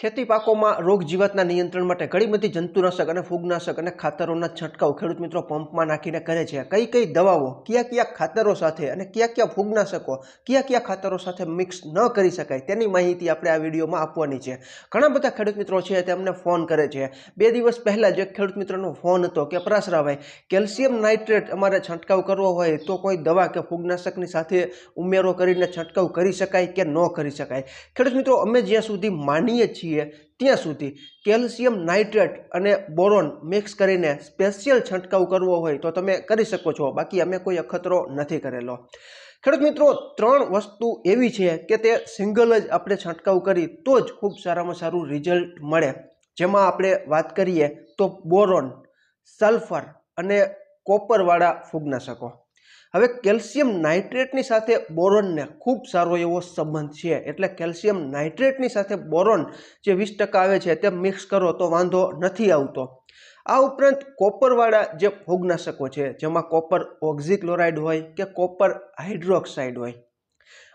ખેતી પાકોમાં રોગ જીવાતના નિયંત્રણ માટે ઘણી બધી જંતુનાશક અને ફૂગનાશક અને ખાતરોના છંટકાવ ખેડૂત મિત્રો પંપમાં નાખીને કરે છે. કઈ કઈ દવાઓ, કયા કયા ખાતરો સાથે અને કયા કયા ફૂગનાશકો, કયા કયા ખાતરો સાથે મિક્સ ન કરી શકાય તેની માહિતી આપણે આ વિડીયોમાં આપવાની છે. ઘણા બધા ખેડૂત મિત્રો છે તે અમને ફોન કરે છે. બે દિવસ પહેલાં જ ખેડૂત મિત્રનો ફોન હતો કે, પરાશરાભાઈ, કેલ્શિયમ નાઇટ્રેટ અમારે છંટકાવ કરવો હોય તો કોઈ દવા કે ફૂગનાશકની સાથે ઉમેરો કરીને છંટકાવ કરી શકાય કે ન કરી શકાય? ખેડૂત મિત્રો, અમે જ્યાં સુધી માનીએ છીએ ત્યાં સુધી કેલ્શિયમ નાઇટ્રેટ અને બોરોન મિક્સ કરીને સ્પેશિયલ છંટકાવ કરવો હોય તો તમે કરી શકો છો. બાકી અમે કોઈ અખતરો નથી કરેલો. ખેડૂત મિત્રો, ત્રણ વસ્તુ એવી છે કે તે સિંગલ જ આપણે છંટકાવ કરી તો જ ખૂબ સારામાં સારું રિઝલ્ટ મળે. જેમાં આપણે વાત કરીએ તો બોરોન, સલ્ફર અને કોપરવાળા ફૂગનાશકો. હવે કેલ્શિયમ નાઇટ્રેટની સાથે બોરોનને ખૂબ સારો એવો સંબંધ છે. એટલે કેલ્શિયમ નાઇટ્રેટની સાથે બોરોન જે વીસ ટકા આવે છે તે મિક્સ કરો તો વાંધો નથી આવતો. આ ઉપરાંત કોપરવાળા જે ફૂગનાશકો છે, જેમાં કોપર ઓક્ઝિક્લોરાઇડ હોય કે કોપર હાઇડ્રોક્સાઇડ હોય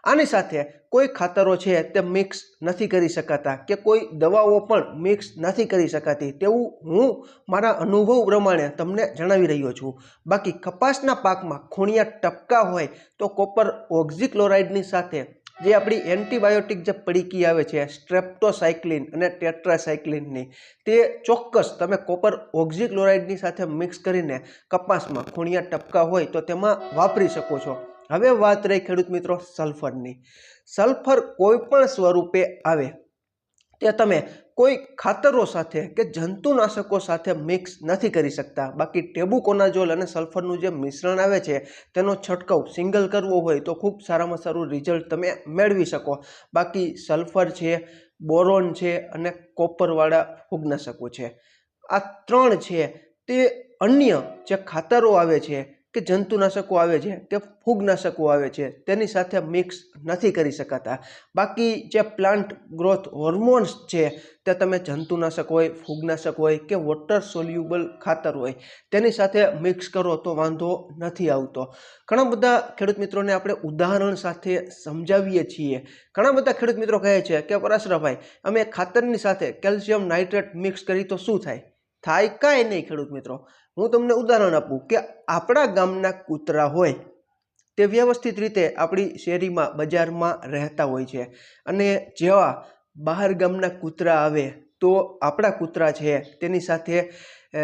આની સાથે કોઈ ખાતરો છે તે મિક્સ નથી કરી શકાતા કે કોઈ દવાઓ પણ મિક્સ નથી કરી શકાતી તેવું હું મારા અનુભવ પ્રમાણે તમને જણાવી રહ્યો છું. બાકી કપાસના પાકમાં ખૂણિયા ટપકા હોય તો કોપર ઓક્ઝિક્લોરાઇડની સાથે જે આપણી એન્ટીબાયોટિક જે પડીકી આવે છે, સ્ટ્રેપ્ટોસાયક્લિન અને ટેટ્રાસાયક્લિનની, તે ચોક્કસ તમે કોપર ઓક્ઝિક્લોરાઇડની સાથે મિક્સ કરીને કપાસમાં ખૂણિયા ટપકા હોય તો તેમાં વાપરી શકો છો. હવે વાત રહી ખેડૂત મિત્રો સલ્ફરની. સલ્ફર કોઈ પણ સ્વરૂપે આવે તે તમે કોઈ ખાતરો સાથે કે જંતુનાશકો સાથે મિક્સ નથી કરી શકતા. બાકી ટેબુકોનાઝોલ અને સલ્ફરનું જે મિશ્રણ આવે છે, તેનો છંટકાવ સિંગલ કરવો હોય તો ખૂબ સારામાં સારું રિઝલ્ટ તમે મેળવી શકો. બાકી સલ્ફર છે, બોરોન છે અને કોપરવાળા ફૂગનાશકો છે. આ ત્રણ છે તે અન્ય જે ખાતરો આવે છે કે જંતુનાશકો આવે છે, કે ફૂગનાશકો આવે છે, તેની સાથે મિક્સ નથી કરી શકાતા. બાકી જે પ્લાન્ટ ગ્રોથ હોર્મોન્સ છે, તે તમે જંતુનાશક હોય, ફૂગનાશક હોય, કે વોટર સોલ્યુબલ ખાતર હોય, તેની સાથે મિક્સ કરો તો વાંધો નથી આવતો. ઘણા બધા ખેડૂત મિત્રોને આપણે ઉદાહરણ સાથે સમજાવીએ છીએ. ઘણા બધા ખેડૂત મિત્રો કહે છે કે પરાશરાભાઈ અમે ખાતરની સાથે કેલ્શિયમ નાઇટ્રેટ મિક્સ કરી તો શું થાય? થાય કાંઈ નહીં ખેડૂત મિત્રો. હું તમને ઉદાહરણ આપું કે આપણા ગામના કૂતરા હોય, તે વ્યવસ્થિત રીતે આપણી શેરીમાં, બજારમાં રહેતા હોય છે. અને જેવા બહાર ગામના કૂતરા આવે, તો આપણા કૂતરા છે, તેની સાથે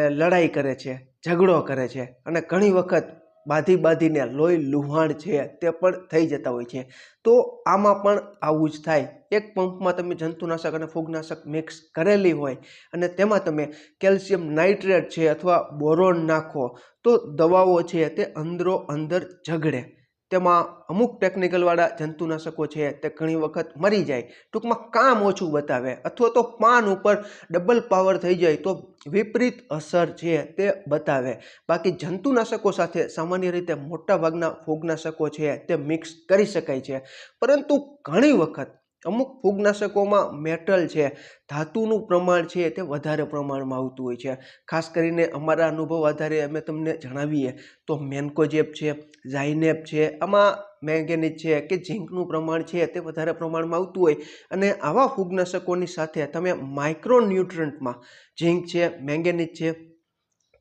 લડાઈ કરે છે, ઝઘડો કરે છે. અને ઘણી વખત બાંધી બાંધીને લોહી લુહાણ છે તે પણ થઈ જતા હોય છે. તો આમાં પણ આવું જ થાય. એક પંપમાં તમે જંતુનાશક અને ફૂગનાશક મિક્સ કરેલી હોય અને તેમાં તમે કેલ્શિયમ નાઇટ્રેટ છે અથવા બોરોન નાખો તો દવાઓ છે તે અંદરો અંદર ઝઘડે. તેમાં અમુક ટેકનિકલવાળા જંતુનાશકો છે, તે ઘણી વખત મરી જાય. ટૂંકમાં કામ ઓછું બતાવે. અથવા તો પાન ઉપર ડબલ પાવર થઈ જાય, તો વિપરીત અસર છે તે બતાવે. બાકી જંતુનાશકો સાથે સામાન્ય રીતે મોટાભાગના ફૂગનાશકો છે, તે મિક્સ કરી શકાય છે. પરંતુ ઘણી વખત અમુક ફૂગનાશકોમાં મેટલ છે, ધાતુનું પ્રમાણ છે તે વધારે પ્રમાણમાં આવતું હોય છે. ખાસ કરીને અમારા અનુભવ આધારે અમે તમને જણાવીએ. તો મેન્કોજેબ છે ઝાઇનેપ છે, આમાં મેંગેનીઝ છે કે ઝીંકનું પ્રમાણ છે તે વધારે પ્રમાણમાં આવતું હોય. અને આવા ફૂગનાશકોની સાથે તમે માઇક્રોન્યુટ્રન્ટમાં ઝીંક છે, મેંગેનીઝ છે,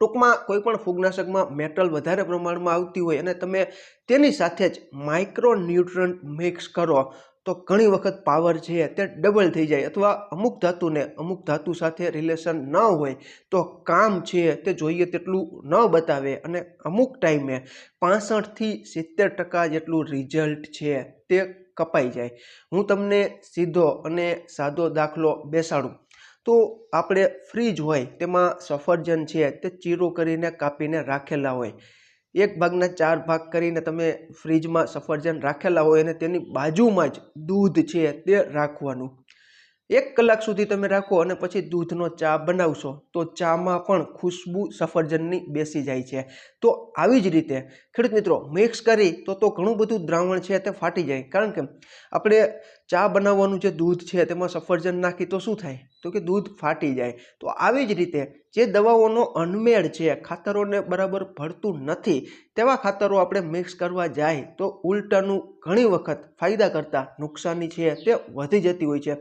ટૂંકમાં કોઈ પણ ફૂગનાશકમાં મેટલ વધારે પ્રમાણમાં આવતી હોય અને તમે તેની સાથે જ માઇક્રોન્યુટ્રન્ટ મિક્સ કરો. તો ઘણી વખત પાવર છે તે ડબલ થઈ જાય અથવા અમુક ધાતુને અમુક ધાતુ સાથે રિલેશન ન હોય તો કામ છે તે જોઈએ તેટલું ન બતાવે અને અમુક ટાઈમે પાસઠથી સિત્તેર ટકા જેટલું રિઝલ્ટ છે તે કપાઈ જાય. હું તમને સીધો અને સાદો દાખલો બેસાડું. તો આપણે ફ્રીજ હોય તેમાં સફરજન છે તે ચીરો કરીને કાપીને રાખેલા હોય. એક ભાગના ચાર ભાગ કરીને તમે ફ્રીજમાં સફરજન રાખેલા હોય અને તેની બાજુમાં જ દૂધ છે તે રાખવાનું. એક કલાક સુધી તમે રાખો અને પછી દૂધનો ચા બનાવશો, તો ચામાં પણ ખુશ્બુ સફરજનની બેસી જાય છે. તો આવી જ રીતે, ખેડૂત મિત્રો, મિક્સ કરી તો તો ઘણું બધું દ્રાવણ છે તે ફાટી જાય. કારણ કે આપણે ચા બનાવવાનું જે દૂધ છે તેમાં સફરજન નાખી તો શું થાય? તો કે દૂધ ફાટી જાય. તો આવી જ રીતે જે દવાઓનો અનમેળ છે, ખાતરોને બરાબર ભળતું નથી, તેવા ખાતરો આપણે મિક્સ કરવા જાય તો ઉલટાનું ઘણી વખત ફાયદા કરતાં નુકસાની છે તે વધી જતી હોય છે.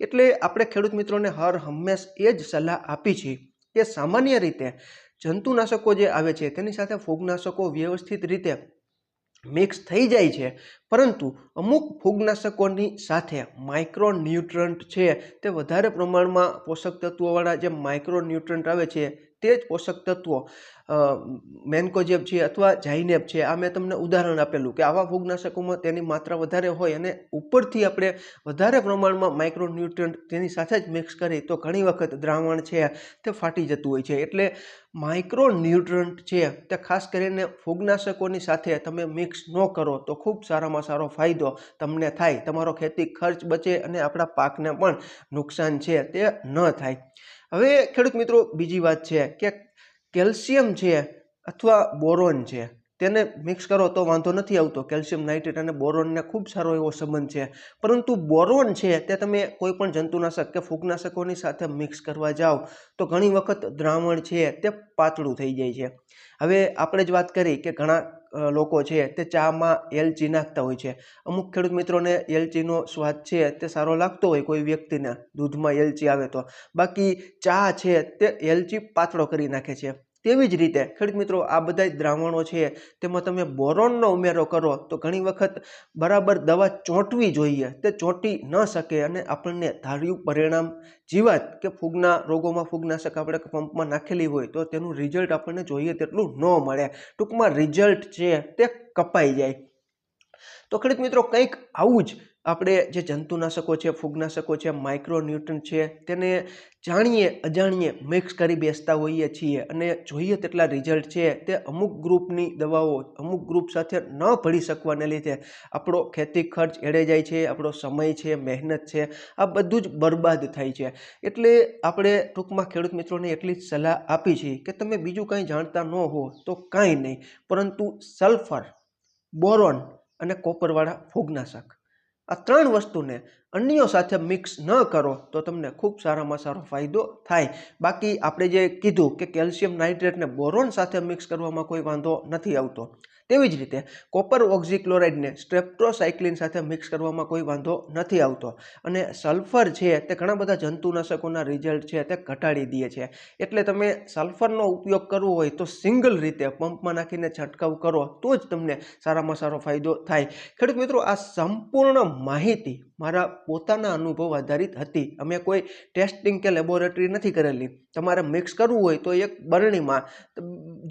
એટલે આપણે ખેડૂત મિત્રોને હર હંમેશ એ જ સલાહ આપી છે કે સામાન્ય રીતે જંતુનાશકો જે આવે છે તેની સાથે ફૂગનાશકો વ્યવસ્થિત રીતે મિક્સ થઈ જાય છે. પરંતુ અમુક ફૂગનાશકોની સાથે માઇક્રોન્યુટ્રન્ટ છે તે વધારે પ્રમાણમાં પોષક તત્વોવાળા જે માઇક્રોન્યુટ્રન્ટ આવે છે તે જ પોષક તત્વો મેન્કોજેબ છે અથવા જાઇનેબ છે. આ મેં તમને ઉદાહરણ આપેલું કે આવા ફૂગનાશકોમાં તેની માત્રા વધારે હોય અને ઉપરથી આપણે વધારે પ્રમાણમાં માઇક્રોન્યુટ્રન્ટ તેની સાથે જ મિક્સ કરીએ તો ઘણી વખત દ્રાવણ છે તે ફાટી જતું હોય છે. એટલે માઇક્રોન્યુટ્રન્ટ છે તે ખાસ કરીને ફૂગનાશકોની સાથે તમે મિક્સ ન કરો તો ખૂબ સારામાં સારો ફાયદો તમને થાય. તમારો ખેતી ખર્ચ બચે અને આપણા પાકને પણ નુકસાન છે તે ન થાય. હવે ખેડૂત મિત્રો, બીજી વાત છે કે કેલ્શિયમ છે અથવા બોરોન છે, તેને મિક્સ કરો તો વાંધો નથી આવતો. કેલ્શિયમ નાઇટ્રેટ અને બોરોનને ખૂબ સારો એવો સંબંધ છે. પરંતુ બોરોન છે તે તમે કોઈ પણ જંતુનાશક કે ફૂગનાશકોની સાથે મિક્સ કરવા જાઓ તો ઘણી વખત દ્રાવણ છે તે પાતળું થઈ જાય છે. હવે આપણે જ વાત કરી કે ઘણા લોકો છે તે ચામાં એલચી નાખતા હોય છે. અમુક ખેડૂત મિત્રોને એલચીનો સ્વાદ છે તે સારો લાગતો હોય કોઈ વ્યક્તિને દૂધમાં એલચી આવે તો. બાકી ચા છે તે એલચી પાતળો કરી નાખે છે. તેવી જ રીતે, ખેડૂત મિત્રો, આ બધા દ્રાવણો છે, તેમાં તમે બોરોનનો ઉમેરો કરો, તો ઘણી વખત બરાબર દવા ચોંટવી જોઈએ, તે ચોંટી ન શકે અને આપણને ધાર્યું પરિણામ, જીવાત કે ફૂગના રોગોમાં ફૂગનાશક આપણે પંપમાં નાખેલી હોય, તો તેનું રિઝલ્ટ આપણને જોઈએ તેટલું ન મળે. ટૂંકમાં રિઝલ્ટ છે, તે કપાઈ જાય. તો ખેડૂત મિત્રો, કંઈક આવું જ આપણે જે જંતુનાશકો છે, ફૂગનાશકો છે માઇક્રોન્યુટ્રન છે, તેને જાણીએ, અજાણીએ મિક્સ કરી બેસતા હોઈએ છીએ અને જોઈએ તેટલા રિઝલ્ટ છે તે અમુક ગ્રુપની દવાઓ, અમુક ગ્રુપ સાથે ન ભળી શકવાને લીધે આપણો ખેતી ખર્ચ એળે જાય છે, આપણો સમય છે, મહેનત છે, આ બધું જ બરબાદ થાય છે. એટલે આપણે ટૂંકમાં ખેડૂત મિત્રોને એટલી જ સલાહ આપી છે કે તમે બીજું કંઈ જાણતા ન હો તો કાંઈ નહીં, પરંતુ સલ્ફર બોરોન અને કોપરવાળા ફૂગનાશક. આ ત્રણ વસ્તુને અન્યો સાથે મિક્સ ન કરો તો તમને ખૂબ સારામાં સારો ફાયદો થાય. બાકી આપણે જે કીધું કે કેલ્શિયમ નાઇટ્રેટને બોરોન સાથે મિક્સ કરવામાં કોઈ વાંધો નથી આવતો. તેવી જ રીતે કોપર ઓક્ઝીક્લોરાઇડને સ્ટ્રેપ્ટોસાયક્લિન સાથે મિક્સ કરવામાં કોઈ વાંધો નથી આવતો અને સલ્ફર છે તે ઘણા બધા જંતુનાશકોના રિઝલ્ટ છે તે ઘટાડી દે છે. એટલે તમે સલ્ફરનો ઉપયોગ કરવો હોય તો સિંગલ રીતે પંપમાં નાખીને છંટકાવ કરો, તો જ તમને સારામાં સારો ફાયદો થાય. ખેડૂત મિત્રો, આ સંપૂર્ણ માહિતી મારા પોતાના અનુભવ આધારિત હતી. અમે કોઈ ટેસ્ટિંગ કે લેબોરેટરી નથી કરેલી. તમારે મિક્સ કરવું હોય તો એક બરણીમાં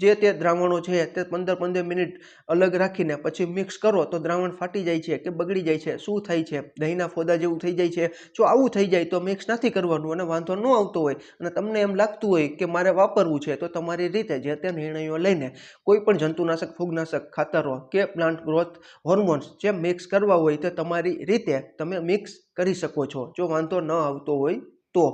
જે તે દ્રાવણો છે તે પંદર પંદર મિનિટ અલગ રાખીને પછી મિક્સ કરો તો દ્રાવણ ફાટી જાય છે કે બગડી જાય છે. શું થાય છે? દહીંના ફોદા જેવું થઈ જાય છે. જો આવું થઈ જાય તો મિક્સ નથી કરવાનું અને વાંધો ન આવતો હોય. અને તમને એમ લાગતું હોય કે મારે વાપરવું છે તો તમારી રીતે જે તે નિર્ણયો લઈને કોઈ પણ જંતુનાશક, ફૂગનાશક, ખાતરો કે પ્લાન્ટ ગ્રોથ હોર્મોન્સ જે મિક્સ કરવા હોય તે તમારી રીતે તમે મિક્સ કરી શકો છો. જો વાંધો ન આવતો હોય તો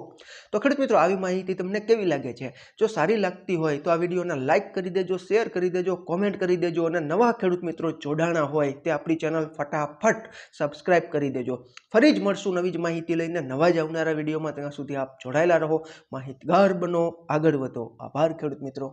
તો ખેડૂત મિત્રો, આવી માહિતી તમને કેવી લાગે છે? જો સારી લાગતી હોય તો આ વિડીયોને લાઇક કરી દેજો શેર કરી દેજો કોમેન્ટ કરી દેજો અને નવા ખેડૂત મિત્રો જોડાણા હોય તે આપણી ચેનલ ફટાફટ સબસ્ક્રાઇબ કરી દેજો. ફરી જ મળશું નવી જ માહિતી લઈને નવા જ આવનારા વિડીયોમાં. ત્યાં સુધી આપ જોડાયેલા રહો. માહિતગાર બનો, આગળ વધો. આભાર ખેડૂત મિત્રો.